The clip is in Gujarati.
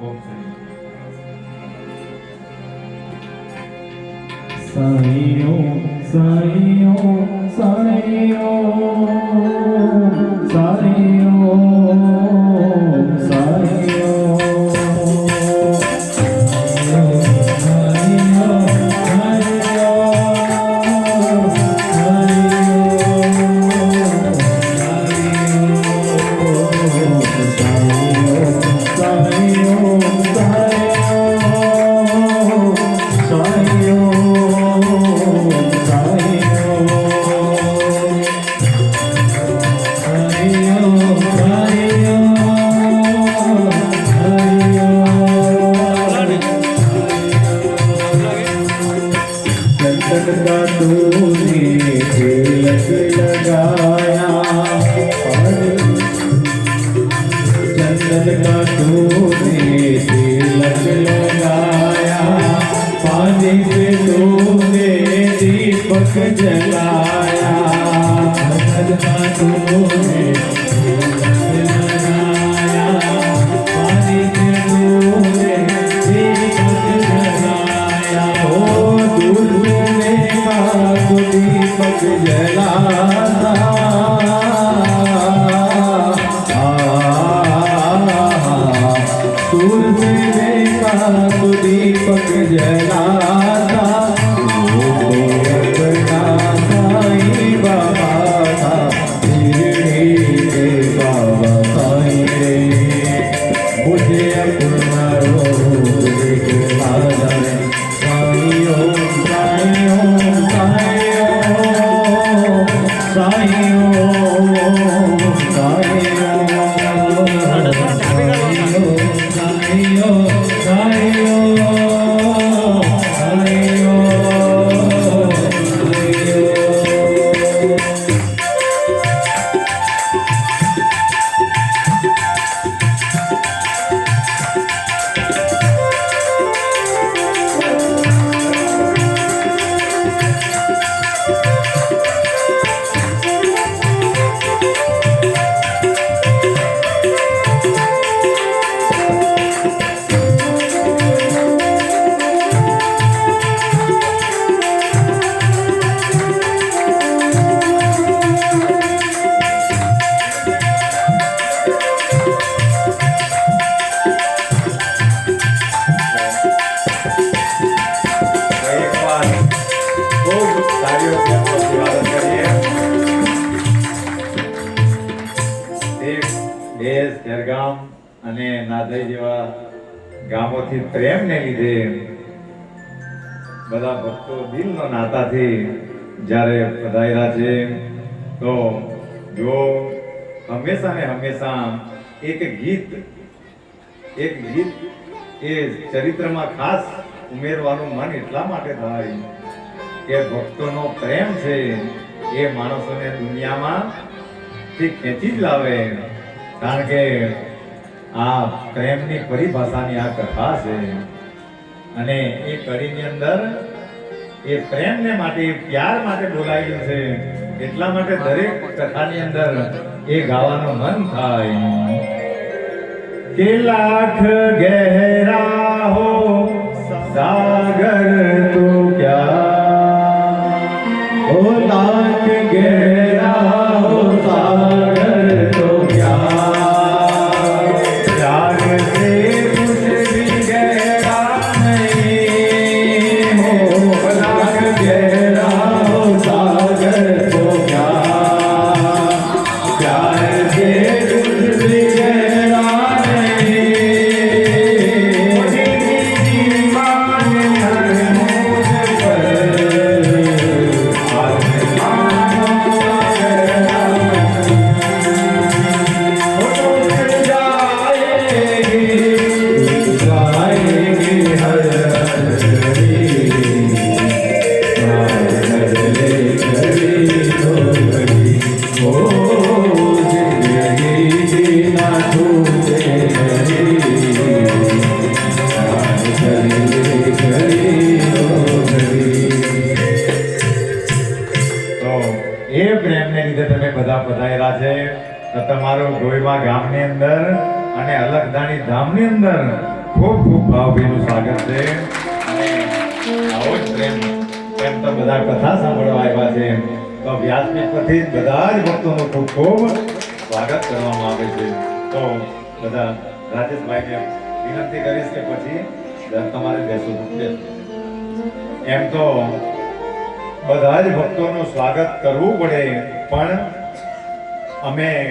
ઓમ સાઈ સાઈઓ का तूने तिलक लगाया चंदन का तूने तिलक लगाया पानी से तूने दीपक जलाया ਦੀਪਕ ਜਲਾਦਾ ਸੂਰਜ ਨੇ ਕਾ ਦੀਪਕ ਜਲਾਦਾ ખેરગામ અને નાદઈ જેવા ગામોથી પ્રેમને લીધે બધા ભક્તો દિલનો નાતાથી જ્યારે પધાર્યા છે, તો જો હંમેશા ને હંમેશા એક ગીત એક ગીત એ ચરિત્રમાં ખાસ ઉમેરવાનું મન એટલા માટે થાય કે ભક્તોનો પ્રેમ છે એ માણસોને દુનિયામાં ખેંચી જ લાવે. કારણ કે આ પ્રેમની પરિભાષાની આ કથા છે અને એ કડીની અંદર એ પ્રેમને માટે પ્યાર માટે બોલાયેલું છે. એટલા માટે દરેક કથાની અંદર એ ગાવાનું મન થાય. કે લાખ ગહેરા બધા પધારેલા છે. તો તમારું ગોયવા ગામની અંદર અને અલગદાણી ધામની અંદર ખૂબ ખૂબ ભાવભીનું સ્વાગત છે. અને આવો જ પ્રેમ એમ તો બધા કથા સાંભળવા આવ્યા છે. તો વ્યાસપીઠ પરથી બધા જ ભક્તોનું ખૂબ ખૂબ સ્વાગત કરવામાં આવે છે. તો બધા રાજેશભાઈને વિનંતી કરીશ કે પછી તમારે બેસો બેસવું એમ તો બધા જ ભક્તોનું સ્વાગત કરવું પડે, પણ Amen.